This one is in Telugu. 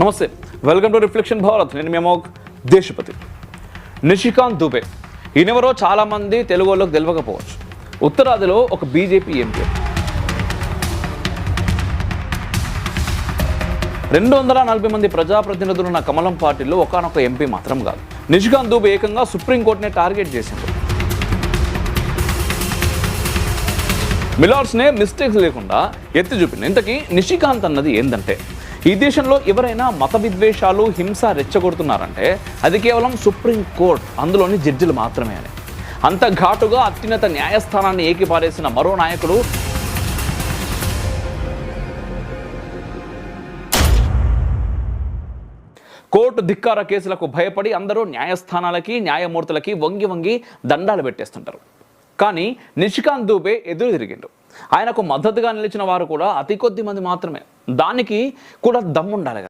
నమస్తే. వెల్కమ్ టు రిఫ్లెక్షన్ భారత్ నేను మేము దేశపతి. నిషికాంత్ దుబే. ఈయనెవరో చాలామంది తెలుగు వాళ్ళకి తెలియకపోవచ్చు ఉత్తరాదిలో ఒక బీజేపీ ఎంపీ. రెండు వందల నలభై మంది ప్రజాప్రతినిధులున్న కమలం పార్టీలో ఒకనొక ఎంపీ మాత్రం కాదు. నిషికాంత్ దూబే ఏకంగా సుప్రీంకోర్టునే టార్గెట్ చేసింది. మిలార్స్నే మిస్టేక్స్ లేకుండా ఎత్తి చూపింది. ఇంతకీ నిషికాంత్ అన్నది ఏంటంటే ఈ దేశంలో ఎవరైనా మత విద్వేషాలు హింస రెచ్చగొడుతున్నారంటే అది కేవలం సుప్రీం కోర్ట్ అందులోని జడ్జిలు మాత్రమే అని. అంత ఘాటుగా అత్యున్నత న్యాయస్థానాన్ని ఏకిపారేసిన మరో నాయకుడు కోర్టు ధిక్కార కేసులకు భయపడి అందరూ న్యాయస్థానాలకి న్యాయమూర్తులకి వంగి వంగి దండాలు పెట్టేస్తుంటారు. కానీ నిషికాంత్ దూబే ఎదురు తిరిగిండు. ఆయనకు మద్దతుగా నిలిచిన వారు కూడా అతి కొద్ది మంది మాత్రమే. దానికి కూడా దమ్ముండాలి కదా.